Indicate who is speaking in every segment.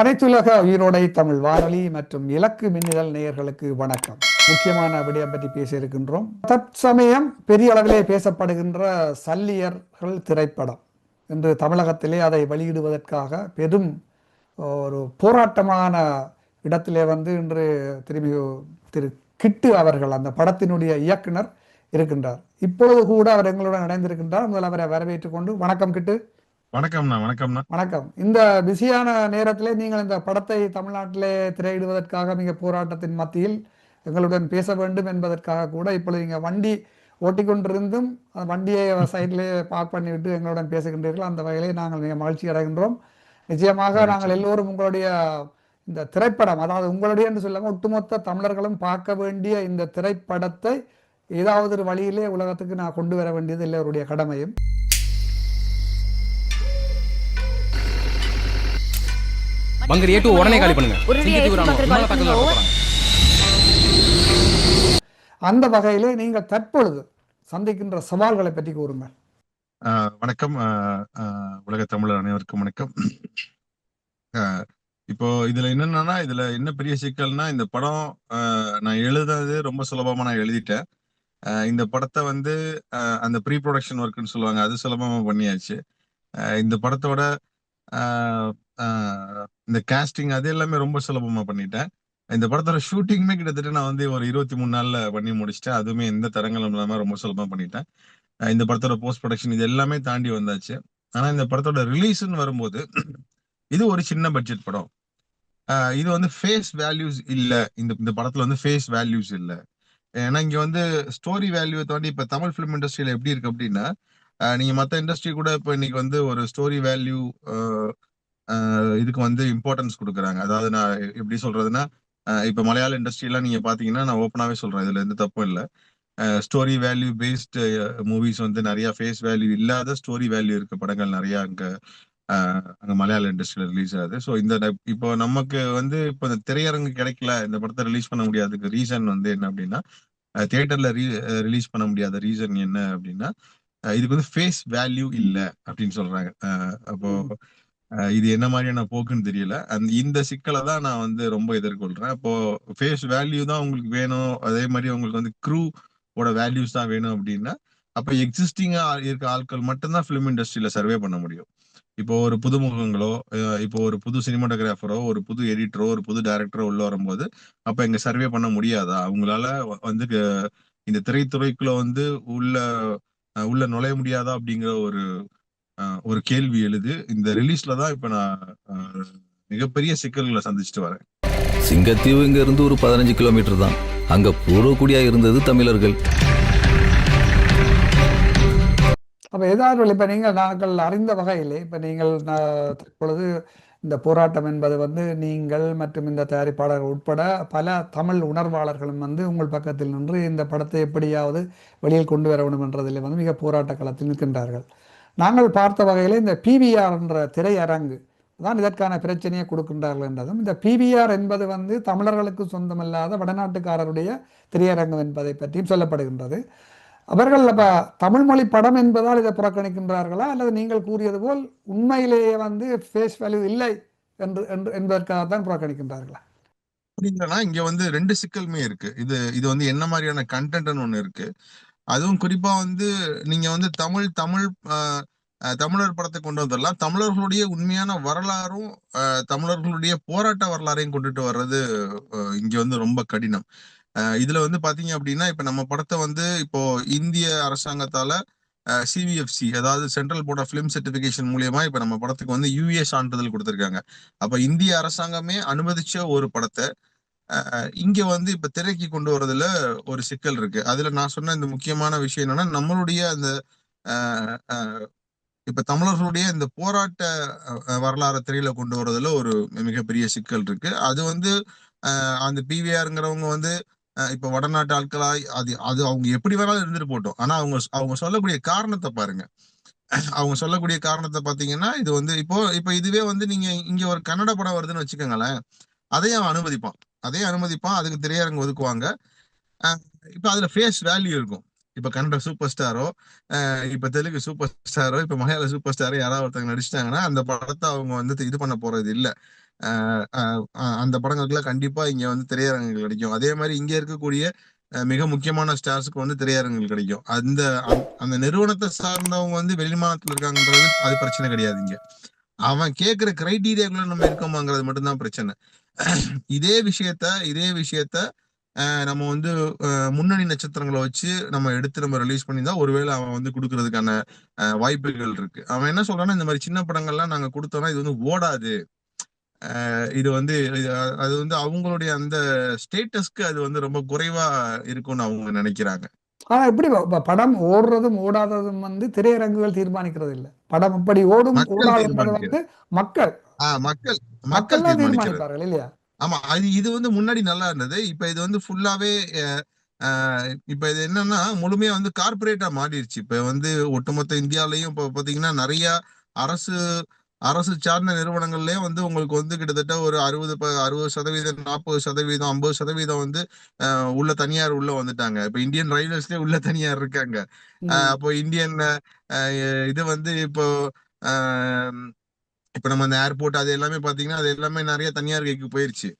Speaker 1: அனைத்துலக உயிரோடை தமிழ் வானொலி மற்றும் இலக்கு மின்னிதழ் நேயர்களுக்கு வணக்கம் முக்கியமான விடயம் பற்றி பேச இருக்கின்றோம் தற்சமயம் பெரிய அளவிலே பேசப்படுகின்ற சல்லியர்கள் திரைப்படம் என்று தமிழகத்திலே அதை வெளியிடுவதற்காக பெரும் ஒரு போராட்டமான இடத்திலே வந்து இன்று திருமிகு திரு கிட்டு அவர்கள் அந்த படத்தினுடைய இயக்குனர் இருக்கின்றார் இப்பொழுது கூட அவர் எங்களுடன் இணைந்திருக்கின்றார் முதல் அவரை வரவேற்றுக் கொண்டு வணக்கம் கிட்டு
Speaker 2: வணக்கம்ண்ணா வணக்கம்ண்ணா
Speaker 1: வணக்கம் இந்த பிஸியான நேரத்திலே நீங்கள் இந்த படத்தை தமிழ்நாட்டிலே திரையிடுவதற்காக மிக போராட்டத்தின் மத்தியில் எங்களுடன் பேச வேண்டும் என்பதற்காக கூட இப்பொழுது நீங்கள் வண்டி ஓட்டிக்கொண்டிருந்தும் அந்த வண்டியை சைட்லேயே பார்க் பண்ணிவிட்டு எங்களுடன் பேசுகின்றீர்கள் அந்த வகையிலே நாங்கள் மிக மகிழ்ச்சி அடைகின்றோம் நிச்சயமாக நாங்கள் எல்லோரும் உங்களுடைய இந்த திரைப்படம் அதாவது உங்களுடைய என்று சொல்லாமல் ஒட்டுமொத்த தமிழர்களும் பார்க்க வேண்டிய இந்த திரைப்படத்தை ஏதாவது ஒரு வழியிலே உலகத்துக்கு நான் கொண்டு வர வேண்டியது எல்லோருடைய கடமையும் பங்கர் ஏட்டு உடனே காலி பண்ணுங்க அந்த வகையிலே நீங்கள் தற்பொழுது சந்திக்கின்ற சவால்களை பற்றி கூறுங்க
Speaker 2: வணக்கம் உலக தமிழர் அனைவருக்கும் வணக்கம் இப்போ இதுல என்னன்னா இதுல என்ன பெரிய சிக்கல்னா இந்த படம் நான் எழுதுனது ரொம்ப சுலபமா நான் எழுதிட்டேன் இந்த படத்தை வந்து அந்த ப்ரீ ப்ரொடக்ஷன் ஒர்க்குன்னு சொல்லுவாங்க அது சுலபமா பண்ணியாச்சு இந்த படத்தோட இந்த கேஸ்டிங் அது எல்லாமே ரொம்ப சுலபமா பண்ணிட்டேன் இந்த படத்தோட ஷூட்டிங்குமே கிட்டத்தட்ட நான் வந்து ஒரு இருபத்தி மூணு நாள்ல பண்ணி முடிச்சிட்டேன் அதுவுமே எந்த தரங்களும் இல்லாம ரொம்ப சுலபமா பண்ணிட்டேன் இந்த படத்தோட போஸ்ட் ப்ரொடக்ஷன் இது எல்லாமே தாண்டி வந்தாச்சு ஆனா இந்த படத்தோட ரிலீஸ்னு வரும்போது இது ஒரு சின்ன பட்ஜெட் படம் இது வந்து ஃபேஸ் வேல்யூஸ் இல்ல இந்த இந்த படத்துல வந்து ஃபேஸ் வேல்யூஸ் இல்ல ஏன்னா இங்க வந்து ஸ்டோரி வேல்யூ தாண்டி இப்ப தமிழ் ஃபிலிம் இண்டஸ்ட்ரியில எப்படி இருக்கு அப்படின்னா நீங்க மற்ற இண்டஸ்ட்ரி கூட இப்போ இன்னைக்கு வந்து ஒரு ஸ்டோரி வேல்யூ இதுக்கு வந்து இம்பார்ட்டன்ஸ் கொடுக்குறாங்க அதாவது நான் எப்படி சொல்றதுன்னா இப்போ மலையாள இண்டஸ்ட்ரியெல்லாம் நீங்க பாத்தீங்கன்னா நான் ஓப்பனாவே சொல்றேன் இதுல எந்த தப்பும் இல்லை ஸ்டோரி வேல்யூ பேஸ்டு மூவிஸ் வந்து நிறைய ஃபேஸ் வேல்யூ இல்லாத ஸ்டோரி வேல்யூ இருக்க படங்கள் நிறைய அங்க அங்க மலையாள இண்டஸ்ட்ரியில ரிலீஸ் ஆகுது ஸோ இந்த இப்போ நமக்கு வந்து இப்போ இந்த திரையரங்கு கிடைக்கல இந்த படத்தை ரிலீஸ் பண்ண முடியாதுக்கு ரீசன் வந்து என்ன அப்படின்னா தியேட்டர்ல ரீ ரிலீஸ் பண்ண முடியாத ரீசன் என்ன அப்படின்னா இதுக்கு வந்து ஃபேஸ் வேல்யூ இல்லை அப்படின்னு சொல்றாங்க அப்போ இது என்ன மாதிரியான போக்குன்னு தெரியல அந்த இந்த சிக்கலை தான் நான் வந்து ரொம்ப எதிர்கொள்றேன் இப்போ ஃபேஸ் வேல்யூ தான் உங்களுக்கு வேணும் அதே மாதிரி உங்களுக்கு வந்து க்ரூ ஓட வேல்யூஸ் தான் வேணும் அப்படின்னா அப்போ எக்ஸிஸ்டிங்கா இருக்க ஆட்கள் மட்டும்தான் ஃபிலிம் இண்டஸ்ட்ரியில சர்வே பண்ண முடியும் இப்போ ஒரு புதுமுகங்களோ இப்போ ஒரு புது சினிமாட்டோகிராஃபரோ ஒரு புது எடிட்டரோ ஒரு புது டைரக்டரோ உள்ள வரும்போது அப்ப இங்க சர்வே பண்ண முடியாதா அவங்களால வந்து இந்த திரைத்துறைக்குள்ள வந்து உள்ள உள்ள நுழைய முடியாதா அப்படிங்கிற ஒரு ஒரு கேள்வி எழுது இந்த ரிலீஸ்ல தான் இப்ப நான் மிகப்பெரிய சிக்கல்களை சந்திச்சுட்டு வரேன் சிங்கத்தீவு இங்க இருந்து ஒரு பதினஞ்சு கிலோமீட்டர் தான் அங்க பூர்வக்குடியா
Speaker 1: இருந்தது தமிழர்கள் அப்ப ஏதாவது இப்ப நீங்கள் நாங்கள் அறிந்த வகையிலே இப்ப நீங்கள் தற்பொழுது இந்த போராட்டம் என்பது வந்து நீங்கள் மற்றும் இந்த தயாரிப்பாளர்கள் உட்பட பல தமிழ் உணர்வாளர்களும் வந்து உங்கள் பக்கத்தில் நின்று இந்த படத்தை எப்படியாவது வெளியில் கொண்டு வர வேண்டும் என்றதில் வந்து மிக போராட்ட களத்தில் நிற்கின்றார்கள் நாங்கள் பார்த்த வகையில் இந்த பிவிஆர் என்ற திரையரங்கு தான் இதற்கான பிரச்சனையை கொடுக்கின்றார்கள் என்றதும் இந்த பிவிஆர் என்பது வந்து தமிழர்களுக்கு சொந்தமில்லாத வடநாட்டுக்காரருடைய திரையரங்கம் என்பதை பற்றியும் சொல்லப்படுகின்றது அவர்கள் தமிழ் தமிழ்மொழி படம் என்பதால் இதை புறக்கணிக்கின்றார்களா அல்லது நீங்கள் கூறியது போல் உண்மையிலேயே வந்து ஃபேஸ் வேல்யூ இல்லை என்று என்று என்பதற்காக தான் புறக்கணிக்கின்றார்களா
Speaker 2: அப்படின்னா இங்க வந்து ரெண்டு சிக்கலுமே இருக்கு இது இது வந்து என்ன மாதிரியான கண்டென்ட்னு ஒண்ணு இருக்கு அதுவும் குறிப்பா வந்து நீங்க வந்து தமிழ் தமிழ் தமிழர் படத்தை கொண்டு வந்துடலாம் தமிழர்களுடைய உண்மையான வரலாறும் தமிழர்களுடைய போராட்ட வரலாறையும் கொண்டுட்டு வர்றது இங்க வந்து ரொம்ப கடினம் இதுல வந்து பாத்தீங்க அப்படின்னா இப்ப நம்ம படத்தை வந்து இப்போ இந்திய அரசாங்கத்தால சிவிஎஃப்சி அதாவது central board of film certification மூலியமா இப்ப நம்ம படத்துக்கு வந்து யூஏ சான்றிதழ் கொடுத்திருக்காங்க அப்ப இந்திய அரசாங்கமே அனுமதிச்ச ஒரு படத்தை இங்க வந்து இப்ப திரைக்கு கொண்டு வரதுல ஒரு சிக்கல் இருக்கு அதுல நான் சொன்ன இந்த முக்கியமான விஷயம் என்னன்னா நம்மளுடைய அந்த இப்ப தமிழர்களுடைய இந்த போராட்ட வரலாறு திரையில கொண்டு வரதுல ஒரு மிகப்பெரிய சிக்கல் இருக்கு அது வந்து அந்த பிவிஆருங்கிறவங்க வந்து இப்ப வடநாட்டு ஆட்களாய் அது அது அவங்க எப்படி வேணாலும் இருந்துட்டு போட்டோம் ஆனா அவங்க அவங்க சொல்லக்கூடிய காரணத்தை பாருங்க அவங்க சொல்லக்கூடிய காரணத்தை பாத்தீங்கன்னா இது வந்து இப்போ இப்ப இதுவே வந்து நீங்க இங்க ஒரு கன்னட படம் வருதுன்னு வச்சுக்கோங்களேன் அதையும் அவன் அனுமதிப்பான் அதையும் அனுமதிப்பான் அதுக்கு திரையரங்கு ஒதுக்குவாங்க இப்ப அதுல ஃபேஸ் வேல்யூ இருக்கும் இப்ப கன்னட சூப்பர் ஸ்டாரோ இப்ப தெலுங்கு சூப்பர் ஸ்டாரோ இப்ப மலையாள சூப்பர் ஸ்டாரோ யாராவது ஒருத்தவங்க நடிச்சிட்டாங்கன்னா அந்த படத்தை அவங்க வந்து இது பண்ண போறது இல்லை அந்த படங்களுக்குலாம் கண்டிப்பா இங்க வந்து திரையரங்குகள் கிடைக்கும் அதே மாதிரி இங்க இருக்கக்கூடிய மிக முக்கியமான ஸ்டார்ஸுக்கு வந்து திரையரங்குகள் கிடைக்கும் அந்த அந்த நிறுவனத்தை சார்ந்தவங்க வந்து வெளிமாநிலத்துல இருக்காங்கன்றது அது பிரச்சனை கிடையாது இங்க அவன் கேட்கிற கிரைட்டீரியாக்குள்ள நம்ம இருக்கோமாங்கிறது மட்டும்தான் பிரச்சனை இதே விஷயத்த இதே விஷயத்த நம்ம வந்து முன்னணி நட்சத்திரங்களை வச்சு நம்ம எடுத்து நம்ம ரிலீஸ் பண்ணியிருந்தா ஒருவேளை அவன் வந்து கொடுக்கறதுக்கான வாய்ப்புகள் இருக்கு அவன் என்ன சொல்றான்னா இந்த மாதிரி சின்ன படங்கள்லாம் நாங்க கொடுத்தோம்னா இது வந்து ஓடாது இது வந்து அது வந்து அவங்களுடைய அந்த ஸ்டேட்டஸ்க்கு அது வந்து ரொம்ப குறைவா இருக்கும்னு அவங்க நினைக்கிறாங்க
Speaker 1: ஆனா எப்படி படம் ஓடுறதும் ஓடாததும் வந்து திரையரங்குகள் தீர்மானிக்கிறது இல்ல படம் இப்படி ஓடும் ஓடாதுன்றது வந்து மக்கள்
Speaker 2: மக்கள் மக்கள் தீர்மானிக்கிறார்கள் இல்லையா ஆமா அது இது வந்து முன்னாடி நல்லா இருந்தது இப்ப இது வந்து ஃபுல்லாவே இப்ப இது என்னன்னா முழுமையா வந்து கார்பரேட்டா மாறிடுச்சு இப்ப வந்து ஒட்டுமொத்த இந்தியாலயும் இப்ப பாத்தீங்கன்னா நிறைய அரசு அரசு சார்ந்த நிறுவனங்கள்லயே வந்து உங்களுக்கு வந்து கிட்டத்தட்ட ஒரு அறுபது அறுபது சதவீதம் நாற்பது சதவீதம் ஐம்பது சதவீதம் வந்து உள்ள தனியார் உள்ள வந்துட்டாங்க இப்ப இந்தியன் ரயில்வேஸ்லயே உள்ள தனியார் இருக்காங்க அப்போ இந்தியன் இது வந்து இப்போ இப்ப நம்ம அந்த ஏர்போர்ட் அது எல்லாமே பாத்தீங்கன்னா அது எல்லாமே நிறைய தனியார் கைக்கு போயிருச்சு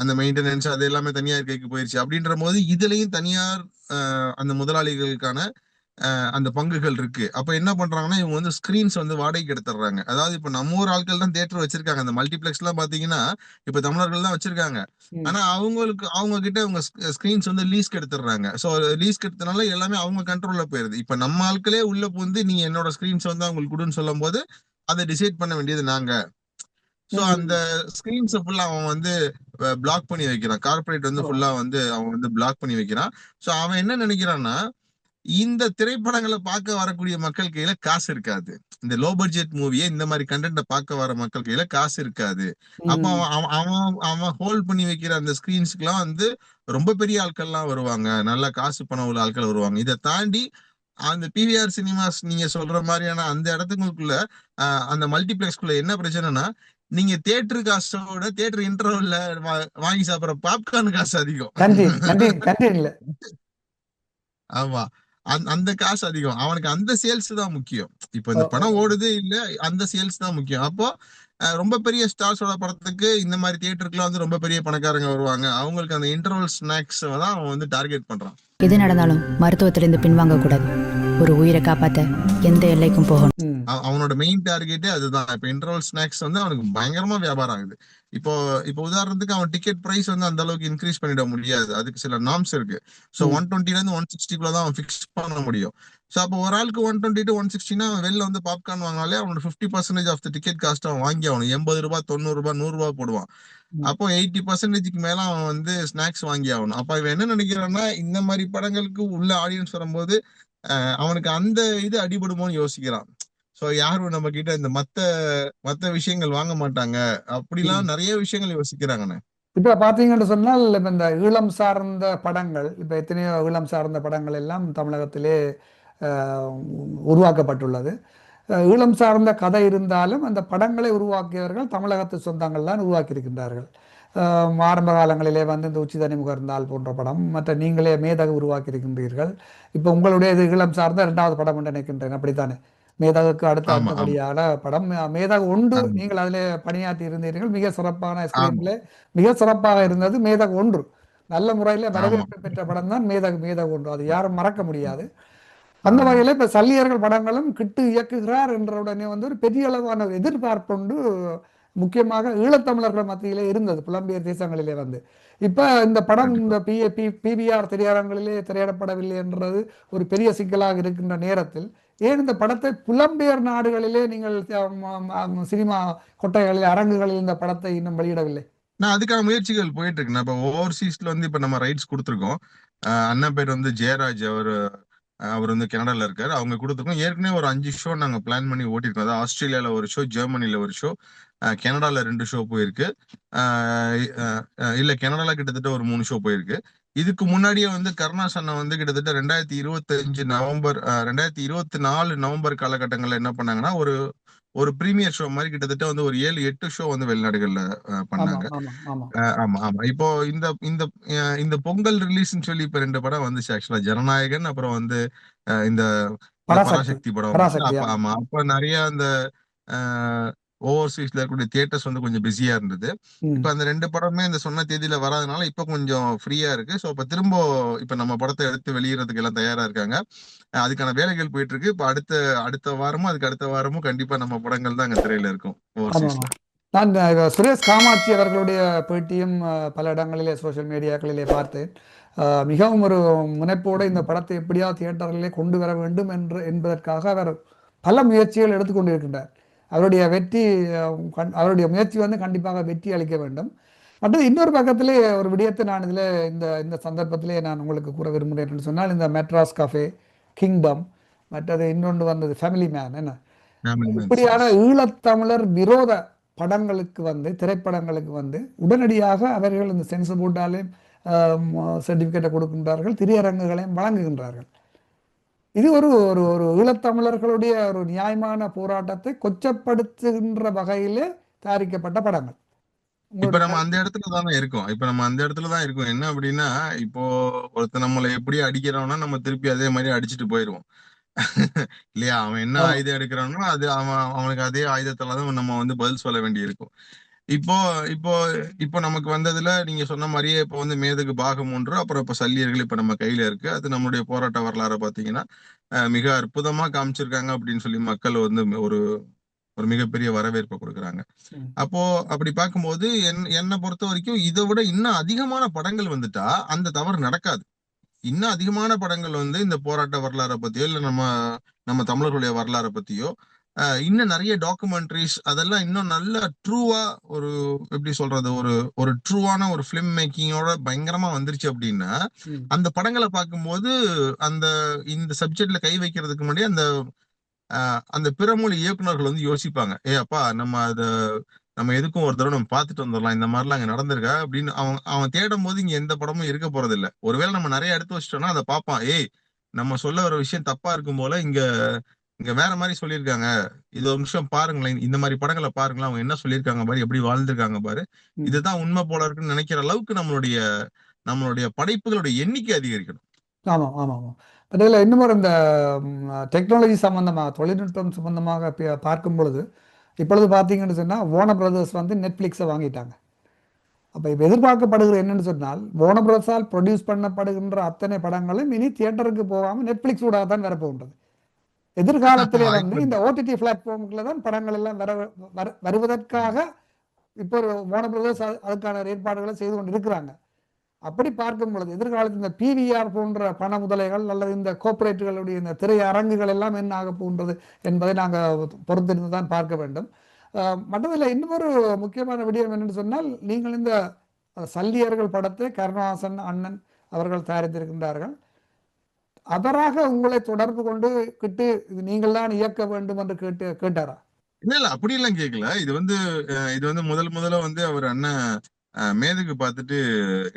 Speaker 2: அந்த மெயின்டெனன்ஸ் அது எல்லாமே தனியார் கைக்கு போயிருச்சு அப்படின்ற போது இதுலயும் தனியார் அந்த முதலாளிகளுக்கான அந்த பங்குகள் இருக்கு அப்ப என்ன பண்றாங்கன்னா இவங்க வந்து ஸ்கிரீன்ஸ் வந்து வாடகைக்கு எடுத்துடுறாங்க அதாவது இப்ப நம்ம ஊர் ஆட்கள் தான் தேட்டர் வச்சிருக்காங்க அந்த மல்டிபிளெக்ஸ் எல்லாம் பாத்தீங்கன்னா இப்ப தமிழர்கள் தான் வச்சிருக்காங்க ஆனா அவங்களுக்கு அவங்க கிட்ட அவங்க ஸ்கிரீன்ஸ் வந்து லீஸ்க்கு எடுத்துடுறாங்க சோ லீஸ்க்கு எடுத்தனால எல்லாமே அவங்க கண்ட்ரோல்ல போயிருது இப்ப நம்ம ஆட்களே உள்ள வந்து நீங்க என்னோட ஸ்கிரீன்ஸ் வந்து அவங்களுக்கு கொடுன்னு சொல்லும் போது அதை டிசைட் பண்ண வேண்டியது நாங்க சோ அந்த ஸ்கிரீன்ஸ் ஃபுல்லா அவன் வந்து பிளாக் பண்ணி வைக்கிறான் கார்பரேட் வந்து ஃபுல்லா வந்து அவன் வந்து பிளாக் பண்ணி வைக்கிறான் சோ அவன் என்ன நினைக்கிறான்னா இந்த திரைப்படங்களை பார்க்க வரக்கூடிய மக்கள் கையில காசு இருக்காது இந்த லோ பட்ஜெட் மூவியை இந்த மாதிரி கண்டென்ட்டை பார்க்க வர மக்கள் கையில காசு இருக்காது அப்ப அவன் அவன் அவன் ஹோல்ட் பண்ணி வைக்கிற அந்த எல்லாம் வந்து ரொம்ப பெரிய ஆட்கள் எல்லாம் வருவாங்க நல்லா காசு பணம் உள்ள ஆட்கள் வருவாங்க இதை தாண்டி அந்த பிவிஆர் சினிமாஸ் நீங்க சொல்ற மாதிரியான அந்த இடத்துங்களுக்குள்ள அந்த மல்டிபிளெக்ஸ்குள்ள என்ன பிரச்சனைனா நீங்க தியேட்டர் காசோட தியேட்டர் இன்டர்வல்ல வாங்கி சாப்பிடுற பாப்கார்ன் காசு
Speaker 1: அதிகம்
Speaker 2: ஆமா அந்த காசு அதிகம் அவனுக்கு அந்த சேல்ஸ் தான் முக்கியம் இப்போ இந்த படம் ஓடுது இல்ல அந்த சேல்ஸ் தான் முக்கியம் அப்போ ரொம்ப பெரிய ஸ்டார்ஸோட படத்துக்கு இந்த மாதிரி தியேட்டருக்குலாம் வந்து ரொம்ப பெரிய பணக்காரங்க வருவாங்க அவங்களுக்கு அந்த இன்டர்வல் ஸ்நாக்ஸ் தான் அவன் வந்து டார்கெட் பண்றான் எது நடந்தாலும் மருத்துவத்திலிருந்து பின்வாங்க கூடாது ஒரு உயிரை காப்பாத்த எந்த எல்லைக்கும் போகணும் அவனோட மெயின் டார்கெட்டே அதுதான் இப்ப இன்டர்வல் ஸ்நாக்ஸ் வந்து அவனுக்கு பயங்கரமா வியாபாரம் ஆகுது இப்போ இப்போ உதாரணத்துக்கு அவன் டிக்கெட் பிரைஸ் வந்து அந்த அளவுக்கு இன்க்ரீஸ் பண்ணிட முடியாது அதுக்கு சில நாம்ஸ் இருக்கு சோ ஒன் டுவெண்ட்டில இருந்து ஒன் சிக்ஸ்டிக்குள்ள தான் அவன் ஃபிக்ஸ் பண்ண முடியும் சோ அப்போ ஒரு ஆளுக்கு ஒன் டுவெண்ட்டி டு ஒன் சிக்ஸ்டினா வெளில வந்து பாப்கார்ன் வாங்கினாலே அவனோட fifty percentage of the ticket cost அவன் வாங்கி அவனும் எண்பது ரூபாய் தொண்ணூறு ரூபாய் நூறு ரூபாய் போடுவான் அப்போ எயிட்டி பர்சன்டேஜ்க்கு மேல அவன் வந்து ஸ்நாக்ஸ் வாங்கி ஆகணும் அப்ப இவன் என்ன நினைக்கிறான்னா இந்த மாதிரி படங்களுக்கு உள்ள ஆடியன்ஸ் வரும்போது அவனுக்கு அந்த இது அடிபடுமோன்னு யோசிக்கிறான் சோ யாரும் நம்ம கிட்ட இந்த மத்த மத்த விஷயங்கள் வாங்க மாட்டாங்க அப்படிலாம் நிறைய விஷயங்கள் யோசிக்கிறாங்கண்ணே
Speaker 1: இப்ப பாத்தீங்கன்னு சொன்னால் இப்ப இந்த ஈழம் சார்ந்த படங்கள் இப்ப எத்தனையோ ஈழம் சார்ந்த படங்கள் எல்லாம் தமிழகத்திலே உருவாக்கப்பட்டுள்ளது ஈழம் சார்ந்த கதை இருந்தாலும் அந்த படங்களை உருவாக்கியவர்கள் தமிழகத்து சொந்தங்கள் தான் உருவாக்கியிருக்கின்றார்கள் ஆரம்ப காலங்களிலே வந்து இந்த உச்சி தனிமுக இருந்தால் போன்ற படம் மற்ற நீங்களே மேதகு உருவாக்கி இருக்கின்றீர்கள் இப்போ உங்களுடைய இது இளம் சார்ந்த இரண்டாவது படம் என்று நினைக்கின்றேன் அப்படித்தானே மேதகுக்கு அடுத்த அடுத்தபடியான படம் மேதகு ஒன்று நீங்கள் அதிலே பணியாற்றி இருந்தீர்கள் மிக சிறப்பான ஸ்கிரீன்ல மிக சிறப்பாக இருந்தது மேதகு ஒன்று நல்ல முறையில் வரவேற்பு பெற்ற படம் தான் மேதகு மேதகு ஒன்று அது யாரும் மறக்க முடியாது அந்த வகையில் இப்போ சல்லியர்கள் படங்களும் கிட்டு இயக்குகிறார் என்ற உடனே வந்து ஒரு பெரிய அளவான எதிர்பார்ப்புண்டு முக்கியமாக ஈழத்தமிழர்கள் மத்தியிலே இருந்தது புலம்பியர் தேசங்களிலே வந்து இப்போ இந்த படம் இந்த பிஏபி பி பிபிஆர் திரையரங்களிலே திரையிடப்படவில்லை என்றது ஒரு பெரிய சிக்கலாக இருக்கின்ற நேரத்தில் ஏன் இந்த படத்தை புலம்பெயர் நாடுகளிலே நீங்கள் சினிமா கொட்டைகளில் அரங்குகளில் இந்த படத்தை இன்னும் வெளியிடவில்லை
Speaker 2: நான் அதுக்கான முயற்சிகள் போயிட்டு இருக்கேன் இப்போ ஓவர்சீஸ்ல வந்து இப்போ நம்ம ரைட்ஸ் கொடுத்துருக்கோம் அண்ணன் பேர் வந்து ஜெயராஜ் அவர் அவர் வந்து கனடால இருக்காரு அவங்க கொடுத்துருக்கோம் ஏற்கனவே ஒரு அஞ்சு ஷோ நாங்க பிளான் பண்ணி ஓட்டிருக்கோம் அதாவது ஆஸ்திரேலியால ஒரு ஷோ ஜெர்மனில ஒரு ஷோ கனடால ரெண்டு ஷோ போயிருக்கு இல்ல கனடால கிட்டத்தட்ட ஒரு மூணு ஷோ போயிருக்கு இதுக்கு முன்னாடியே வந்து கருணா அண்ணன் வந்து கிட்டத்தட்ட ரெண்டாயிரத்தி அஞ்சு நவம்பர் ரெண்டாயிரத்தி இருபத்தி நாலு நவம்பர் காலகட்டங்கள்ல என்ன பண்ணாங்கன்னா ஒரு ஒரு பிரீமியர் ஷோ மாதிரி கிட்டத்தட்ட வந்து ஒரு ஏழு எட்டு ஷோ வந்து வெளிநாடுகள்ல பண்ணாங்க ஆமா ஆமா இப்போ இந்த இந்த இந்த பொங்கல் ரிலீஸ்னு சொல்லி இப்ப ரெண்டு படம் வந்துச்சு ஆக்சுவலா ஜனநாயகன் அப்புறம் வந்து இந்த பராசக்தி படம் ஆமா அப்ப நிறைய அந்த ஓவர்சீஸ்ல இருக்கக்கூடிய தியேட்டர்ஸ் வந்து கொஞ்சம் பிஸியா இருந்தது இப்ப அந்த ரெண்டு படமே இந்த சொன்ன தேதியில வராதனால இப்ப கொஞ்சம் ஃப்ரீயா இருக்கு சோ இப்ப திரும்ப இப்ப நம்ம படத்தை எடுத்து வெளியிடறதுக்கு எல்லாம் தயாரா இருக்காங்க அதுக்கான வேலைகள் போயிட்டு இருக்கு இப்ப அடுத்த அடுத்த வாரமும் அதுக்கு அடுத்த வாரமும் கண்டிப்பா நம்ம படங்கள் தான் அங்க திரையில இருக்கும்
Speaker 1: ஓவர்சீஸ்ல நான் சுரேஷ் காமாட்சி அவர்களுடைய பேட்டியும் பல இடங்களிலே சோசியல் மீடியாக்களிலே பார்த்தேன் மிகவும் ஒரு முனைப்போடு இந்த படத்தை எப்படியா தியேட்டர்களிலே கொண்டு வர வேண்டும் என்று என்பதற்காக அவர் பல முயற்சிகள் எடுத்துக்கொண்டிருக்கின்றார் அவருடைய வெற்றி அவருடைய முயற்சி வந்து கண்டிப்பாக வெற்றி அளிக்க வேண்டும் மற்றது இன்னொரு பக்கத்திலே ஒரு விடயத்தை நான் இதில் இந்த இந்த சந்தர்ப்பத்திலே நான் உங்களுக்கு கூற விரும்புகிறேன் சொன்னால் இந்த மெட்ராஸ் காஃபே கிங்டம் மற்றது இன்னொன்று வந்தது ஃபேமிலி மேன் என்ன இப்படியான ஈழத்தமிழர் விரோத படங்களுக்கு வந்து திரைப்படங்களுக்கு வந்து உடனடியாக அவர்கள் இந்த சென்சர் போர்டாலையும் சர்டிஃபிகேட்டை கொடுக்கின்றார்கள் திரையரங்குகளையும் வழங்குகின்றார்கள் இது ஒரு ஒரு ஒரு ஈழத்தமிழர்களுடைய ஒரு நியாயமான போராட்டத்தை கொச்சப்படுத்துகின்ற வகையில தயாரிக்கப்பட்ட படங்கள்
Speaker 2: இப்ப நம்ம அந்த இடத்துல தானே இருக்கோம் இப்ப நம்ம அந்த இடத்துல தான் இருக்கோம் என்ன அப்படின்னா இப்போ ஒருத்தர் நம்மளை எப்படி அடிக்கிறோம்னா நம்ம திருப்பி அதே மாதிரி அடிச்சுட்டு போயிருவோம் இல்லையா அவன் என்ன ஆயுதம் எடுக்கிறானோ அது அவன் அவனுக்கு அதே ஆயுதத்தாலதான் நம்ம வந்து பதில் சொல்ல வேண்டி இருக்கும் இப்போ இப்போ இப்போ நமக்கு வந்ததுல நீங்க சொன்ன மாதிரியே இப்போ வந்து மேதகு பாகம் ஒன்று அப்புறம் இப்போ சல்லியர்கள் இப்ப நம்ம கையில இருக்கு அது நம்முடைய போராட்ட வரலாறு பாத்தீங்கன்னா மிக அற்புதமா காமிச்சிருக்காங்க அப்படின்னு சொல்லி மக்கள் வந்து ஒரு ஒரு மிகப்பெரிய வரவேற்பை கொடுக்குறாங்க அப்போ அப்படி பார்க்கும்போது என் என்னை பொறுத்த வரைக்கும் இதை விட இன்னும் அதிகமான படங்கள் வந்துட்டா அந்த தவறு நடக்காது இன்னும் அதிகமான படங்கள் வந்து இந்த போராட்ட வரலாறை பத்தியோ இல்ல நம்ம நம்ம தமிழர்களுடைய வரலாறை பத்தியோ இன்னும் நிறைய டாக்குமெண்ட்ரிஸ் அதெல்லாம் இன்னும் நல்ல ட்ரூவா ஒரு எப்படி சொல்றது ஒரு ஒரு ட்ரூவான ஒரு ஃபிலிம் மேக்கிங்கோட பயங்கரமா வந்துருச்சு அப்படின்னா அந்த படங்களை பார்க்கும்போது அந்த இந்த சப்ஜெக்ட்ல கை வைக்கிறதுக்கு முன்னாடி அந்த அந்த பிறமொழி இயக்குநர்கள் வந்து யோசிப்பாங்க ஏ அப்பா நம்ம அதை நம்ம எதுக்கும் ஒரு தடவை நம்ம பார்த்துட்டு வந்துடலாம் இந்த மாதிரிலாம் அங்கே நடந்திருக்க அப்படின்னு அவன் அவன் தேடும் போது இங்க எந்த படமும் இருக்க போறது இல்ல ஒருவேளை நம்ம நிறைய எடுத்து வச்சிட்டோம்னா அதை பார்ப்பான் ஏய் நம்ம சொல்ல வர விஷயம் தப்பா இருக்கும் போல இங்க இங்க வேற மாதிரி சொல்லியிருக்காங்க இது ஒரு நிமிஷம் பாருங்களேன் இந்த மாதிரி படங்களை பாருங்களேன் அவங்க என்ன சொல்லியிருக்காங்க பாரு எப்படி வாழ்ந்திருக்காங்க பாரு இதுதான் உண்மை போல இருக்குன்னு நினைக்கிற அளவுக்கு நம்மளுடைய நம்மளுடைய படைப்புகளுடைய எண்ணிக்கை அதிகரிக்கணும்
Speaker 1: ஆமா ஆமா ஆமா அதில் இன்னமும் இந்த டெக்னாலஜி சம்பந்தமாக தொழில்நுட்பம் சம்பந்தமாக பார்க்கும் பொழுது இப்பொழுது பார்த்தீங்கன்னு சொன்னால் ஓன பிரதர்ஸ் வந்து நெட்ஃப்ளிக்ஸை வாங்கிட்டாங்க அப்போ இப்போ எதிர்பார்க்கப்படுகிற என்னன்னு சொன்னால் ஓன பிரதர்ஸால் ப்ரொடியூஸ் பண்ணப்படுகின்ற அத்தனை படங்களும் இனி தியேட்டருக்கு போகாமல் நெட்ஃப்ளிக்ஸ் ஊடாக தான் வரப்போகின்றது எதிர்காலத்தில் வந்து இந்த ஓடிடி பிளாட்ஃபார்ம்ல தான் படங்கள் எல்லாம் வர வருவதற்காக இப்போ மோன பிரதேச அதுக்கான ஏற்பாடுகளை செய்து கொண்டு இருக்கிறாங்க அப்படி பார்க்கும் பொழுது எதிர்காலத்தில் இந்த பிவிஆர் போன்ற பண முதலைகள் அல்லது இந்த கோஆபரேட்டுகளுடைய இந்த திரையரங்குகள் எல்லாம் என்ன ஆக போன்றது என்பதை நாங்கள் பொறுத்திருந்து தான் பார்க்க வேண்டும் மற்றதில் இன்னொரு முக்கியமான விடயம் என்னென்னு சொன்னால் நீங்கள் இந்த சல்லியர்கள் படத்தை கருணாசன் அண்ணன் அவர்கள் தயாரித்திருக்கின்றார்கள் அதராக உங்களை தொடர்பு கொண்டு கிட்டு நீங்கள் தான் இயக்க வேண்டும் என்று கேட்டு கேட்டாரா
Speaker 2: இல்ல இல்ல அப்படி எல்லாம் கேட்கல இது வந்து இது வந்து முதல் முதல்ல வந்து அவர் அண்ணன் மேதுக்கு பார்த்துட்டு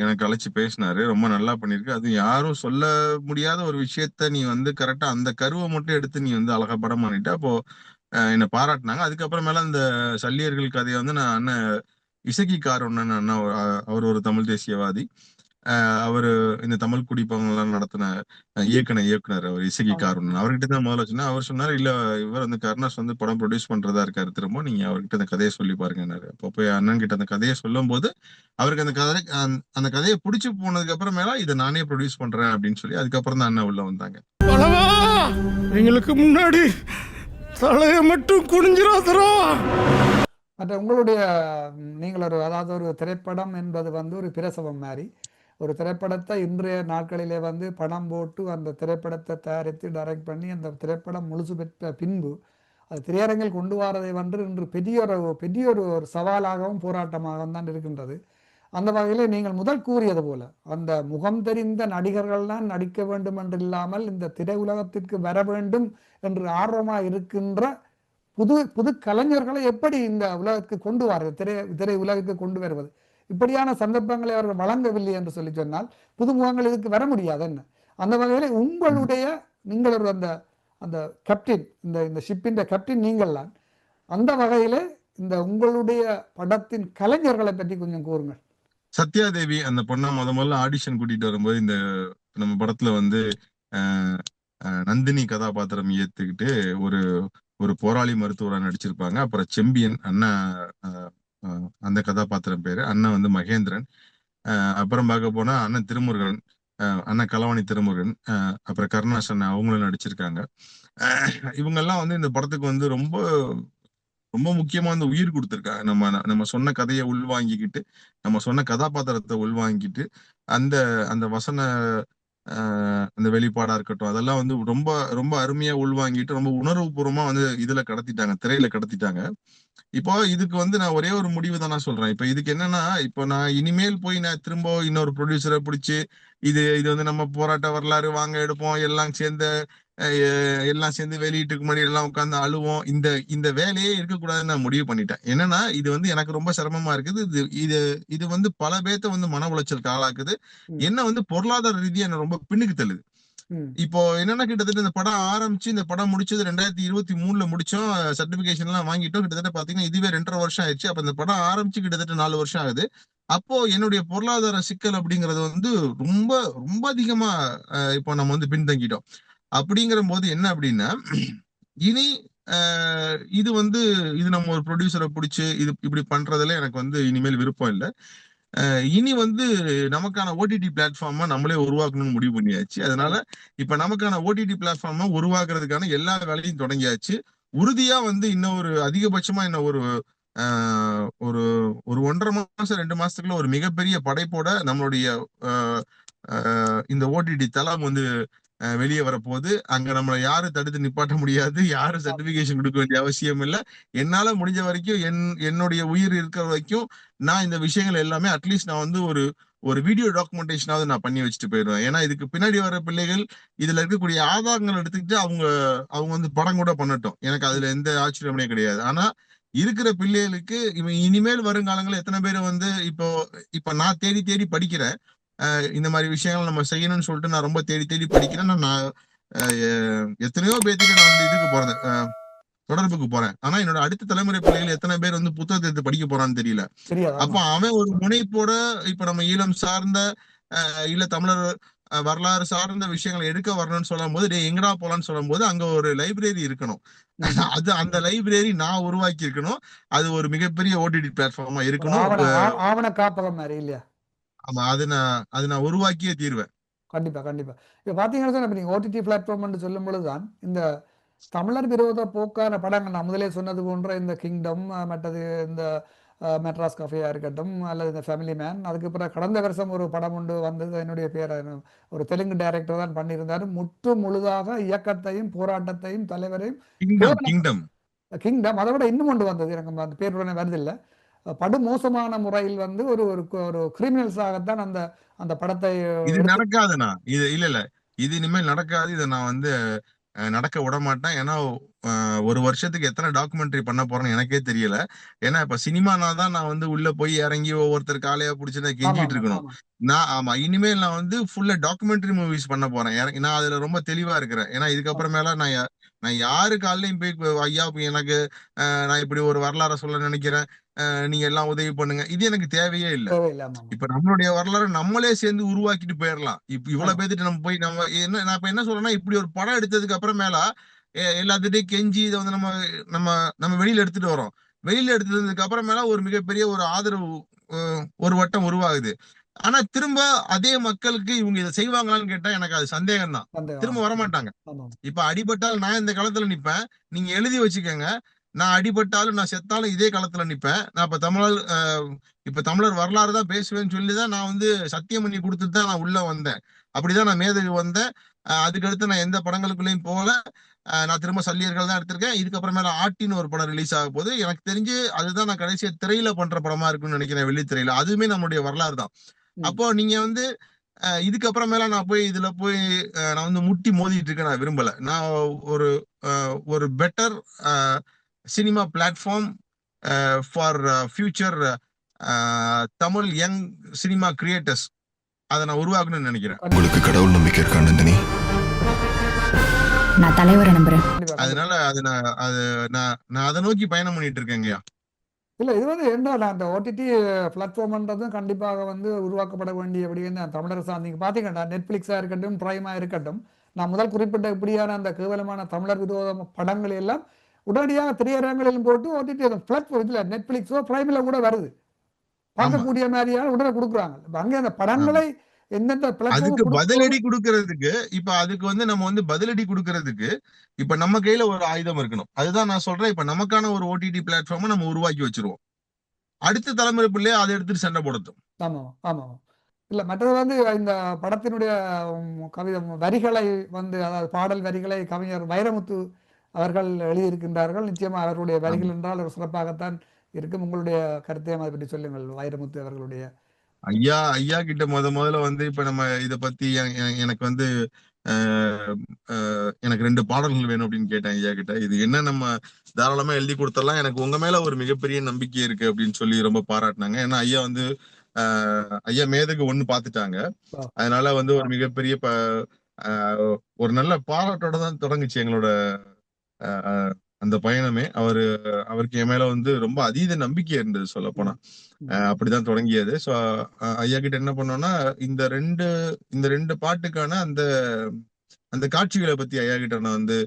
Speaker 2: எனக்கு அழைச்சி பேசினாரு ரொம்ப நல்லா பண்ணிருக்கு அது யாரும் சொல்ல முடியாத ஒரு விஷயத்த நீ வந்து கரெக்டா அந்த கருவை மட்டும் எடுத்து நீ வந்து அழகா படம் பண்ணிட்ட அப்போ என்னை பாராட்டினாங்க அதுக்கப்புறமேல அந்த சல்லியர்கள் கதையை வந்து நான் அண்ணன் இசக்கி கார் அண்ணன் அவர் ஒரு தமிழ் தேசியவாதி அவரு இந்த தமிழ் குடிப்பவங்கெல்லாம் நடத்தின இயக்குனர் இயக்குனர் அவர் இசகி காரணம் அவர்கிட்ட தான் முதல்ல வச்சுன்னா அவர் சொன்னார் இல்ல இவர் வந்து கருணாஸ் வந்து படம் ப்ரொடியூஸ் பண்றதா இருக்காரு திரும்ப நீங்க அவர்கிட்ட அந்த கதையை சொல்லி பாருங்கன்னாரு அப்போ போய் அண்ணன் கிட்ட அந்த கதையை சொல்லும் போது அவருக்கு அந்த கதை அந்த கதையை பிடிச்சு போனதுக்கு அப்புறமேலா இதை நானே ப்ரொடியூஸ் பண்றேன் அப்படின்னு சொல்லி அதுக்கப்புறம் தான் அண்ணன் உள்ள வந்தாங்க
Speaker 1: எங்களுக்கு முன்னாடி தலையை மட்டும் குனிஞ்சிராதரா உங்களுடைய நீங்கள் ஒரு அதாவது ஒரு திரைப்படம் என்பது வந்து ஒரு பிரசவம் மாதிரி ஒரு திரைப்படத்தை இன்றைய நாட்களிலே வந்து பணம் போட்டு அந்த திரைப்படத்தை தயாரித்து டைரக்ட் பண்ணி அந்த திரைப்படம் முழுசு பெற்ற பின்பு அது திரையரங்கில் கொண்டு வரதை வந்து இன்று பெரிய ஒரு பெரிய ஒரு ஒரு சவாலாகவும் போராட்டமாகவும் தான் இருக்கின்றது அந்த வகையில் நீங்கள் முதல் கூறியது போல அந்த முகம் தெரிந்த நடிகர்கள் தான் நடிக்க வேண்டும் என்று இல்லாமல் இந்த திரை உலகத்திற்கு வர வேண்டும் என்று ஆர்வமாக இருக்கின்ற புது புது கலைஞர்களை எப்படி இந்த உலகத்துக்கு கொண்டு வருவது திரை திரை உலகத்துக்கு கொண்டு வருவது இப்படியான சந்தர்ப்பங்களை அவர்கள் வழங்கவில்லை என்று சொல்லி சொன்னால் புது முகங்கள் இதுக்கு வர முடியாது என்ன அந்த வகையில் உங்களுடைய நீங்கள் ஒரு அந்த அந்த கேப்டின் இந்த இந்த ஷிப்பின் கேப்டின் நீங்கள் தான் அந்த வகையில இந்த உங்களுடைய படத்தின் கலைஞர்களை பத்தி கொஞ்சம் கூறுங்கள்
Speaker 2: சத்யாதேவி அந்த பொண்ணை முத முதல்ல ஆடிஷன் கூட்டிட்டு வரும்போது இந்த நம்ம படத்துல வந்து நந்தினி கதாபாத்திரம் ஏத்துக்கிட்டு ஒரு ஒரு போராளி மருத்துவராக நடிச்சிருப்பாங்க அப்புறம் செம்பியன் அண்ணா அந்த கதாபாத்திரம் பேரு அண்ணன் வந்து மகேந்திரன் அப்புறம் பார்க்க போனா அண்ணன் திருமுருகன் அண்ணன் கலவாணி திருமுருகன் அப்புறம் கருணாசன் அவங்களும் நடிச்சிருக்காங்க இவங்கெல்லாம் வந்து இந்த படத்துக்கு வந்து ரொம்ப ரொம்ப முக்கியமா அந்த உயிர் கொடுத்துருக்காங்க நம்ம நம்ம சொன்ன கதையை உள்வாங்கிக்கிட்டு நம்ம சொன்ன கதாபாத்திரத்தை உள்வாங்கிட்டு அந்த அந்த வசன அந்த வெளிப்பாடா இருக்கட்டும் அதெல்லாம் வந்து ரொம்ப ரொம்ப அருமையா உள்வாங்கிட்டு ரொம்ப உணர்வுபூர்வமா வந்து இதுல கடத்திட்டாங்க திரையில கடத்திட்டாங்க இப்போ இதுக்கு வந்து நான் ஒரே ஒரு முடிவு தான் நான் சொல்றேன் இப்ப இதுக்கு என்னன்னா இப்போ நான் இனிமேல் போய் நான் திரும்ப இன்னொரு ப்ரொடியூசரை பிடிச்சி இது இது வந்து நம்ம போராட்ட வரலாறு வாங்க எடுப்போம் எல்லாம் சேர்ந்த எல்லாம் சேர்ந்து வெளியீட்டுக்கு முன்னாடி எல்லாம் உட்காந்து அழுவோம் இந்த இந்த வேலையே இருக்கக்கூடாதுன்னு நான் முடிவு பண்ணிட்டேன் என்னன்னா இது வந்து எனக்கு ரொம்ப சிரமமா இருக்குது இது இது இது வந்து பல பேர்த்த வந்து மன உளைச்சலுக்கு ஆளாக்குது என்ன வந்து பொருளாதார ரீதியா என்ன ரொம்ப பின்னுக்கு தள்ளுது இப்போ என்னன்னா கிட்டத்தட்ட இந்த படம் ஆரம்பிச்சு இந்த படம் முடிச்சது ரெண்டாயிரத்தி இருபத்தி மூணுல முடிச்சோம் சர்டிபிகேஷன் எல்லாம் வாங்கிட்டோம் கிட்டத்தட்ட பாத்தீங்கன்னா இதுவே ரெண்டரை வருஷம் ஆயிடுச்சு அப்ப இந்த படம் ஆரம்பிச்சு கிட்டத்தட்ட நாலு வருஷம் ஆகுது அப்போ என்னுடைய பொருளாதார சிக்கல் அப்படிங்கறது வந்து ரொம்ப ரொம்ப அதிகமா இப்போ நம்ம வந்து பின்தங்கிட்டோம் அப்படிங்கிற போது என்ன அப்படின்னா இனி இது வந்து இது நம்ம ஒரு ப்ரொடியூசரை பிடிச்சி இது இப்படி பண்றதுல எனக்கு வந்து இனிமேல் விருப்பம் இல்லை இனி வந்து நமக்கான ஓடிடி பிளாட்ஃபார்மா நம்மளே உருவாக்கணும்னு முடிவு பண்ணியாச்சு அதனால இப்ப நமக்கான ஓடிடி பிளாட்ஃபார்ம் உருவாக்குறதுக்கான எல்லா வேலையும் தொடங்கியாச்சு உறுதியா வந்து இன்னும் ஒரு அதிகபட்சமா இன்னும் ஒரு ஒரு ஒரு ஒன்றரை மாசம் ரெண்டு மாசத்துக்குள்ள ஒரு மிகப்பெரிய படைப்போட நம்மளுடைய இந்த ஓடிடி தளம் வந்து வெளியே வரப்போகுது அங்க நம்மளை யாரும் தடுத்து நிப்பாட்ட முடியாது யாரும் சர்டிபிகேஷன் கொடுக்க வேண்டிய அவசியம் இல்லை என்னால முடிஞ்ச வரைக்கும் என் என்னுடைய உயிர் இருக்கிற வரைக்கும் நான் இந்த விஷயங்கள் எல்லாமே அட்லீஸ்ட் நான் வந்து ஒரு ஒரு வீடியோ டாக்குமெண்டேஷனாவது நான் பண்ணி வச்சுட்டு போயிடுவேன் ஏன்னா இதுக்கு பின்னாடி வர பிள்ளைகள் இதுல இருக்கக்கூடிய ஆதாரங்கள் எடுத்துக்கிட்டு அவங்க அவங்க வந்து படம் கூட பண்ணட்டும் எனக்கு அதுல எந்த ஆச்சரியமே கிடையாது ஆனா இருக்கிற பிள்ளைகளுக்கு இவன் இனிமேல் வருங்காலங்களில் எத்தனை பேர் வந்து இப்போ இப்ப நான் தேடி தேடி படிக்கிறேன் இந்த மாதிரி விஷயங்கள் நம்ம செய்யணும்னு சொல்லிட்டு நான் ரொம்ப தேடி தேடி படிக்கிறேன் நான் எத்தனையோ பேர்த்துக்கு நான் வந்து இதுக்கு போறேன் தொடர்புக்கு போறேன் ஆனா என்னோட அடுத்த தலைமுறை பிள்ளைகள் எத்தனை பேர் வந்து புத்தகத்தை எடுத்து படிக்க போறான்னு தெரியல அப்ப அவன் ஒரு முனைப்போட இப்ப நம்ம ஈழம் சார்ந்த இல்ல தமிழர் வரலாறு சார்ந்த விஷயங்களை எடுக்க வரணும்னு சொல்லும் போது டே எங்கடா போலான்னு சொல்லும் போது அங்க ஒரு லைப்ரரி இருக்கணும் அது அந்த லைப்ரரி நான் உருவாக்கி இருக்கணும் அது ஒரு மிகப்பெரிய ஓடிடி பிளாட்ஃபார்மா இருக்கணும்
Speaker 1: ஆவண காப்பகம் மாதிரி இல்லையா
Speaker 2: ஆமா அது நான் அது நான் உருவாக்கியே தீர்வேன்
Speaker 1: கண்டிப்பா கண்டிப்பா இப்ப பாத்தீங்கன்னா நீங்க ஓடிடி பிளாட்ஃபார்ம் சொல்லும் பொழுதுதான் இந்த தமிழர் விரோத போக்கான படங்கள் நான் முதலே சொன்னது போன்ற இந்த கிங்டம் மற்றது இந்த மெட்ராஸ் கஃபேயாக இருக்கட்டும் அல்லது இந்த ஃபேமிலி மேன் அதுக்கு பிறகு கடந்த வருஷம் ஒரு படம் ஒன்று வந்தது என்னுடைய பேர் ஒரு தெலுங்கு டைரக்டர் தான் பண்ணியிருந்தாரு முற்று முழுதாக இயக்கத்தையும் போராட்டத்தையும் தலைவரையும் கிங்டம் அதை விட இன்னும் ஒன்று வந்தது எனக்கு அந்த பேருடனே இல்லை படுமோசமான முறையில் வந்து ஒரு ஒரு ஒரு கிரிமினல்ஸாகத்தான் அந்த அந்த படத்தை இது
Speaker 2: நடக்காதுண்ணா இது இல்ல இல்ல இது இனிமேல் நடக்காது இதை நான் வந்து நடக்க விட மாட்டேன் ஏன்னா ஒரு வருஷத்துக்கு எத்தனை டாக்குமெண்ட்ரி பண்ண போறேன்னு எனக்கே தெரியல ஏன்னா இப்ப சினிமானா தான் நான் வந்து உள்ள போய் இறங்கி ஒவ்வொருத்தர் காலையா புடிச்சு நான் கெஞ்சிட்டு இருக்கணும் நான் ஆமா இனிமேல் நான் வந்து ஃபுல்லா டாக்குமெண்ட்ரி மூவிஸ் பண்ண போறேன் நான் அதுல ரொம்ப தெளிவா இருக்கிறேன் ஏன்னா இதுக்கப்புறமேல நான் நான் யாரு காலையும் போய் ஐயா எனக்கு நான் இப்படி ஒரு வரலாற சொல்ல நினைக்கிறேன் நீங்க எல்லாம் உதவி பண்ணுங்க இது எனக்கு தேவையே இல்ல இப்ப நம்மளுடைய வரலாறு நம்மளே சேர்ந்து உருவாக்கிட்டு போயிடலாம் இப்ப இவ்வளவு பேர்த்துட்டு நம்ம போய் நம்ம என்ன நான் இப்ப என்ன சொல்றேன்னா இப்படி ஒரு படம் எடுத்ததுக்கு மேல எல்லாத்துட்டையும் கெஞ்சி இதை வந்து நம்ம நம்ம நம்ம வெளியில எடுத்துட்டு வரோம் வெளியில எடுத்ததுக்கு மேல ஒரு மிகப்பெரிய ஒரு ஆதரவு ஒரு வட்டம் உருவாகுது ஆனா திரும்ப அதே மக்களுக்கு இவங்க இதை செய்வாங்களான்னு கேட்டா எனக்கு அது சந்தேகம் தான் திரும்ப வரமாட்டாங்க இப்ப அடிபட்டால் நான் இந்த காலத்துல நிப்பேன் நீங்க எழுதி வச்சுக்கோங்க நான் அடிபட்டாலும் நான் செத்தாலும் இதே களத்துல நிப்பேன் நான் இப்ப தமிழர் இப்ப தமிழர் வரலாறு தான் பேசுவேன்னு சொல்லிதான் நான் வந்து சத்தியம் பண்ணி கொடுத்துட்டு தான் நான் உள்ள வந்தேன் அப்படிதான் நான் மேதவி வந்தேன் அதுக்கடுத்து நான் எந்த படங்களுக்குள்ளயும் போல நான் திரும்ப சல்லியர்கள் தான் எடுத்திருக்கேன் இதுக்கப்புறமேல ஆட்டின்னு ஒரு படம் ரிலீஸ் ஆக போது எனக்கு தெரிஞ்சு அதுதான் நான் கடைசியை திரையில பண்ற படமா இருக்குன்னு நினைக்கிறேன் வெள்ளித்திரையில அதுவுமே நம்மளுடைய வரலாறு தான் அப்போ நீங்க வந்து இதுக்கப்புறமேல நான் போய் இதுல போய் நான் வந்து முட்டி மோதிட்டு இருக்கேன் நான் விரும்பல நான் ஒரு ஒரு better cinema platform for for Tamil young cinema creators அதை நான் உருவாக்கணும்னு நினைக்கிறேன் உங்களுக்கு கடவுள் நம்பிக்கை இருக்கா நந்தினி நான் தலைவரை நம்புறேன் அதனால அது நான் அது நான் நான் அதை நோக்கி பயணம் பண்ணிட்டு இருக்கேங்கய்யா
Speaker 1: இல்லை இது வந்து என்ன அந்த ஓடிடி பிளாட்ஃபார்ம்ன்றதும் கண்டிப்பாக வந்து உருவாக்கப்பட வேண்டிய அப்படின்னு நான் தமிழரசு நீங்கள் பார்த்தீங்கன்னா நெட்ஃப்ளிக்ஸாக இருக்கட்டும் ப்ரைமாக இருக்கட்டும் நான் முதல் குறிப்பிட்ட இப்படியான அந்த கேவலமான தமிழர் விரோத படங்கள் எல்லாம் உடனடியாக திரையரங்களிலும் போட்டு ஓடிடி பிளாட்ஃபார்ம் நெட்ஃப்ளிக்ஸோ பிரைமில் கூட வருது பார்க்கக்கூடிய மாதிரியான உடனே கொடுக்குறாங்க அங்கே அந்த படங்களை அதுக்கு
Speaker 2: பதிலடி குடுக்கறதுக்கு இப்ப அதுக்கு வந்து நம்ம வந்து பதிலடி குடுக்கறதுக்கு இப்ப நம்ம கையில ஒரு ஆயுதம் இருக்கணும் அதுதான் நான் சொல்றேன் இப்ப நமக்கான ஒரு ஓடிடி பிளாட்ஃபார்ம் நம்ம உருவாக்கி வச்சிருவோம் அடுத்த தலைமுறை பிள்ளைய அதை எடுத்துட்டு சண்டை போடட்டும்
Speaker 1: ஆமா ஆமா இல்ல மற்றது வந்து இந்த படத்தினுடைய கவிதை வரிகளை வந்து அதாவது பாடல் வரிகளை கவிஞர் வைரமுத்து அவர்கள் எழுதியிருக்கின்றார்கள் நிச்சயமாக அவர்களுடைய வரிகள் என்றால் ஒரு சிறப்பாகத்தான் இருக்கும் உங்களுடைய கருத்தை அதை பற்றி சொல்லுங்கள் வைரமுத்து அவர்களுடைய
Speaker 2: ஐயா ஐயா கிட்ட முத முதல்ல வந்து இப்ப நம்ம இத பத்தி எனக்கு வந்து எனக்கு ரெண்டு பாடல்கள் வேணும் அப்படின்னு கேட்டேன் ஐயா கிட்ட இது என்ன நம்ம தாராளமா எழுதி கொடுத்தலாம் எனக்கு உங்க மேல ஒரு மிகப்பெரிய நம்பிக்கை இருக்கு அப்படின்னு சொல்லி ரொம்ப பாராட்டினாங்க ஏன்னா ஐயா வந்து ஐயா மேதகு ஒண்ணு பாத்துட்டாங்க அதனால வந்து ஒரு மிகப்பெரிய ஒரு நல்ல பாராட்டோட தான் தொடங்குச்சு எங்களோட அந்த பயணமே அவரு அவருக்கு என் மேல வந்து ரொம்ப அதீத நம்பிக்கை இருந்தது சொல்ல போனா அப்படிதான் தொடங்கியது ஸோ ஐயா கிட்ட என்ன பண்ணோம்னா இந்த ரெண்டு இந்த ரெண்டு பாட்டுக்கான அந்த அந்த காட்சிகளை பத்தி ஐயா கிட்ட நான் வந்து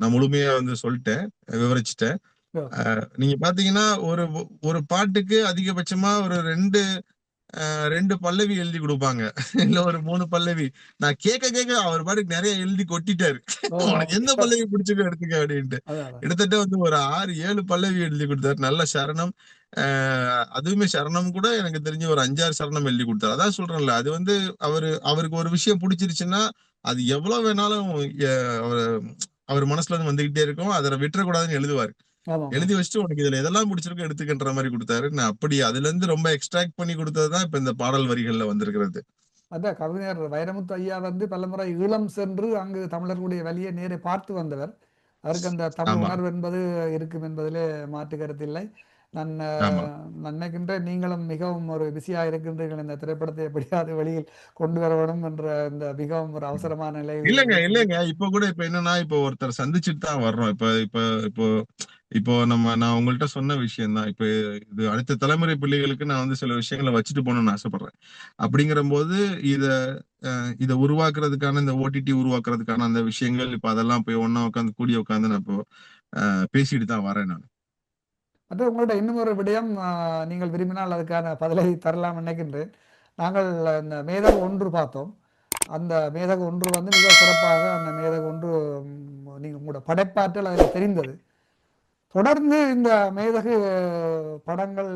Speaker 2: நான் முழுமையா வந்து சொல்லிட்டேன் விவரிச்சிட்டேன் நீங்க பாத்தீங்கன்னா ஒரு ஒரு பாட்டுக்கு அதிகபட்சமா ஒரு ரெண்டு ரெண்டு பல்லவி எழுதி கொடுப்பாங்க இல்ல ஒரு மூணு பல்லவி நான் கேட்க கேட்க அவர் பாட்டுக்கு நிறைய எழுதி கொட்டிட்டாரு உனக்கு எந்த பல்லவி பிடிச்சிருக்கோ எடுத்துக்க அப்படின்ட்டு கிட்டத்தட்ட வந்து ஒரு ஆறு ஏழு பல்லவி எழுதி கொடுத்தாரு நல்ல சரணம் அதுவுமே சரணம் கூட எனக்கு தெரிஞ்சு ஒரு அஞ்சாறு சரணம் எழுதி கொடுத்தாரு அதான் சொல்றேன்ல அது வந்து அவரு அவருக்கு ஒரு விஷயம் பிடிச்சிருச்சுன்னா அது எவ்வளவு வேணாலும் அவர் அவர் மனசுல இருந்து வந்துகிட்டே இருக்கும் அதை கூடாதுன்னு எழுதுவாரு எழுதி வச்சுட்டு உனக்கு இதுல எதெல்லாம் பிடிச்சிருக்கோ எடுத்துக்கின்ற மாதிரி கொடுத்தாரு நான் அப்படி அதுல இருந்து ரொம்ப எக்ஸ்ட்ராக்ட் பண்ணி கொடுத்ததுதான் இப்ப இந்த பாடல் வரிகள்ல வந்திருக்கிறது அதான்
Speaker 1: கவிஞர் வைரமுத்து ஐயா வந்து பலமுறை ஈழம் சென்று அங்கு தமிழர்களுடைய வழியை நேரே பார்த்து வந்தவர் அவருக்கு அந்த தமிழ் உணர்வு என்பது இருக்கும் என்பதிலே மாற்று கருத்து இல்லை நான் நினைக்கின்ற நீங்களும் மிகவும் ஒரு பிஸியாக இருக்கின்றீர்கள் இந்த திரைப்படத்தை எப்படியாவது வழியில் கொண்டு வர வேணும் என்ற இந்த மிகவும் ஒரு அவசரமான நிலை இல்லைங்க
Speaker 2: இல்லைங்க இப்ப கூட இப்ப என்னன்னா இப்ப ஒருத்தர் சந்திச்சுட்டு தான் வர்றோம் இப்ப இப்ப இப்போ இப்போ நம்ம நான் உங்கள்கிட்ட சொன்ன விஷயம் இப்ப இது அடுத்த தலைமுறை பிள்ளைகளுக்கு நான் வந்து சில விஷயங்களை வச்சுட்டு போகணும்னு ஆசைப்படுறேன் அப்படிங்கிற போது இத இத உருவாக்குறதுக்கான இந்த ஓடிடி உருவாக்குறதுக்கான அந்த விஷயங்கள் இப்ப அதெல்லாம் போய் ஒன்னா உட்காந்து கூடி உட்காந்து நான் இப்போ பேசிட்டு தான் வரேன் நான்
Speaker 1: அது உங்களோட இன்னும் ஒரு விடயம் நீங்கள் விரும்பினால் அதுக்கான பதிலை தரலாம் நினைக்கின்றேன் நாங்கள் இந்த மேதக ஒன்று பார்த்தோம் அந்த மேதக ஒன்று வந்து மிக சிறப்பாக அந்த மேதக ஒன்று நீங்கள் உங்களோட படைப்பாற்றல் அதில் தெரிந்தது தொடர்ந்து இந்த மேதகு படங்கள்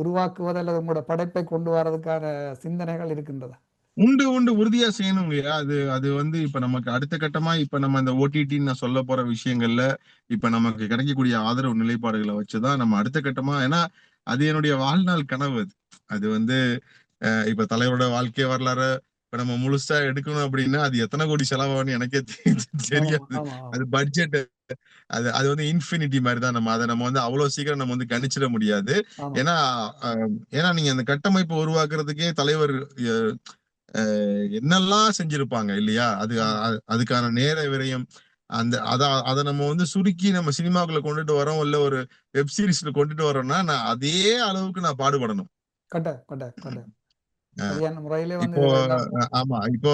Speaker 1: உருவாக்குவது அல்லது உங்களோட படைப்பை கொண்டு வர்றதுக்கான சிந்தனைகள் இருக்கின்றதா
Speaker 2: உண்டு உண்டு உறுதியா செய்யணும் இல்லையா அது அது வந்து இப்ப நமக்கு அடுத்த கட்டமா இப்ப நம்ம இந்த ஓடிடின்னு நான் சொல்ல போற விஷயங்கள்ல இப்ப நமக்கு கிடைக்கக்கூடிய ஆதரவு நிலைப்பாடுகளை வச்சுதான் நம்ம அடுத்த கட்டமா ஏன்னா அது என்னுடைய வாழ்நாள் கனவு அது அது வந்து இப்ப தலைவரோட வாழ்க்கை வரலாறு நம்ம முழுசா எடுக்கணும் அப்படின்னா அது எத்தனை கோடி செலவாகும் எனக்கே தெரியாது அது பட்ஜெட் அது அது வந்து இன்ஃபினிட்டி மாதிரி தான் நம்ம அதை நம்ம வந்து அவ்வளவு சீக்கிரம் நம்ம வந்து கணிச்சிட முடியாது ஏன்னா ஏன்னா நீங்க அந்த கட்டமைப்பு உருவாக்குறதுக்கே தலைவர் என்னெல்லாம் செஞ்சிருப்பாங்க இல்லையா அது அதுக்கான நேர விரயம் அந்த அத அதை நம்ம வந்து சுருக்கி நம்ம சினிமாக்குள்ள கொண்டுட்டு வரோம் இல்ல ஒரு வெப்சீரிஸ்ல கொண்டுட்டு வரோம்னா நான் அதே அளவுக்கு நான் பாடுபடணும்
Speaker 1: கட்ட கட்ட கட்ட
Speaker 2: சரியான முறையில வந்து ஆமா இப்போ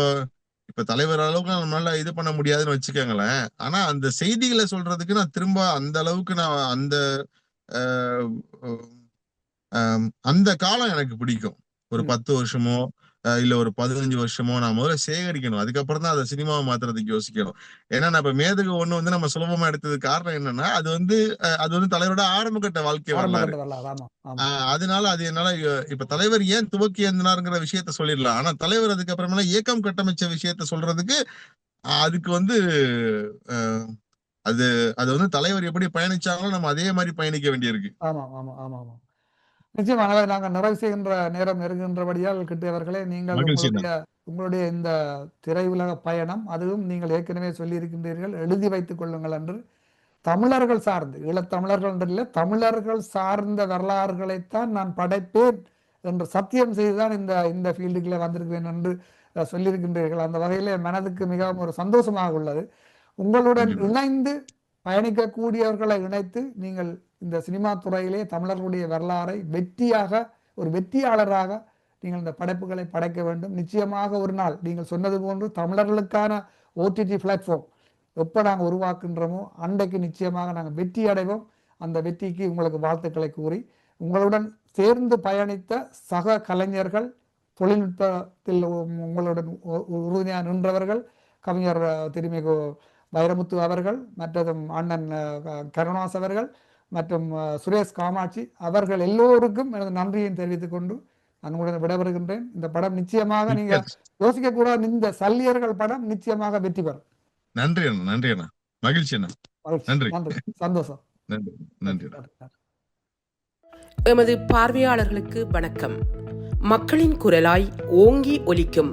Speaker 2: இப்ப தலைவர் அளவுக்கு நம்மளால இது பண்ண முடியாதுன்னு வச்சுக்கோங்களேன் ஆனா அந்த செய்திகளை சொல்றதுக்கு நான் திரும்ப அந்த அளவுக்கு நான் அந்த அந்த காலம் எனக்கு பிடிக்கும் ஒரு பத்து வருஷமோ இல்ல ஒரு பதினஞ்சு வருஷமோ நான் முதல்ல சேகரிக்கணும் அதுக்கப்புறம் தான் அதை சினிமாவை மாத்துறதுக்கு யோசிக்கணும் ஏன்னா நான் இப்ப மேதகு ஒண்ணு வந்து நம்ம சுலபமா எடுத்தது காரணம் என்னன்னா அது வந்து அது வந்து தலைவரோட ஆரம்ப கட்ட வாழ்க்கை வரலாறு அதனால அது என்னால இப்ப தலைவர் ஏன் துவக்கி எழுந்தினாருங்கிற விஷயத்த சொல்லிடலாம் ஆனா தலைவர் அதுக்கப்புறமெல்லாம் இயக்கம் கட்டமைச்ச விஷயத்த சொல்றதுக்கு அதுக்கு வந்து அது அது வந்து தலைவர் எப்படி பயணிச்சாங்களோ நம்ம அதே மாதிரி பயணிக்க வேண்டியிருக்கு ஆமா
Speaker 1: ஆமா ஆமா ஆமா நிச்சயமாக நாங்கள் நிறைவு செய்கின்ற நேரம் நெருங்குகின்றபடியால் கிட்டியவர்களே நீங்கள் உங்களுடைய உங்களுடைய இந்த திரையுலக பயணம் அதுவும் நீங்கள் ஏற்கனவே சொல்லி இருக்கின்றீர்கள் எழுதி வைத்துக் கொள்ளுங்கள் என்று தமிழர்கள் சார்ந்து ஈழத்தமிழர்கள் இல்லை தமிழர்கள் சார்ந்த வரலாறுகளைத்தான் நான் படைப்பேன் என்று சத்தியம் செய்துதான் இந்த இந்த ஃபீல்டுக்குள்ளே வந்திருக்கிறேன் என்று சொல்லியிருக்கின்றீர்கள் அந்த வகையிலே மனதுக்கு மிகவும் ஒரு சந்தோஷமாக உள்ளது உங்களுடன் இணைந்து பயணிக்கக்கூடியவர்களை இணைத்து நீங்கள் இந்த சினிமா துறையிலே தமிழர்களுடைய வரலாறை வெற்றியாக ஒரு வெற்றியாளராக நீங்கள் இந்த படைப்புகளை படைக்க வேண்டும் நிச்சயமாக ஒரு நாள் நீங்கள் சொன்னது போன்று தமிழர்களுக்கான ஓடிடி பிளாட்ஃபார்ம் எப்போ நாங்கள் உருவாக்குன்றோமோ அன்றைக்கு நிச்சயமாக நாங்கள் வெற்றி அடைவோம் அந்த வெற்றிக்கு உங்களுக்கு வாழ்த்துக்களை கூறி உங்களுடன் சேர்ந்து பயணித்த சக கலைஞர்கள் தொழில்நுட்பத்தில் உங்களுடன் உறுதியாக நின்றவர்கள் கவிஞர் திருமிகு வைரமுத்து அவர்கள் மற்றதும் அண்ணன் கருணாஸ் அவர்கள் மற்றும் சுரேஷ் காமாட்சி அவர்கள் எல்லோருக்கும் எனது நன்றியை தெரிவித்துக் கொண்டு நான் விடைபெறுகின்றேன் இந்த படம் நிச்சயமாக நீங்க யோசிக்க கூடாது இந்த சல்லியர்கள் படம் நிச்சயமாக வெற்றி பெறும்
Speaker 2: நன்றி அண்ணா நன்றி அண்ணா மகிழ்ச்சி நன்றி நன்றி சந்தோஷம் நன்றி நன்றி
Speaker 3: எமது பார்வையாளர்களுக்கு வணக்கம் மக்களின் குரலாய் ஓங்கி ஒலிக்கும்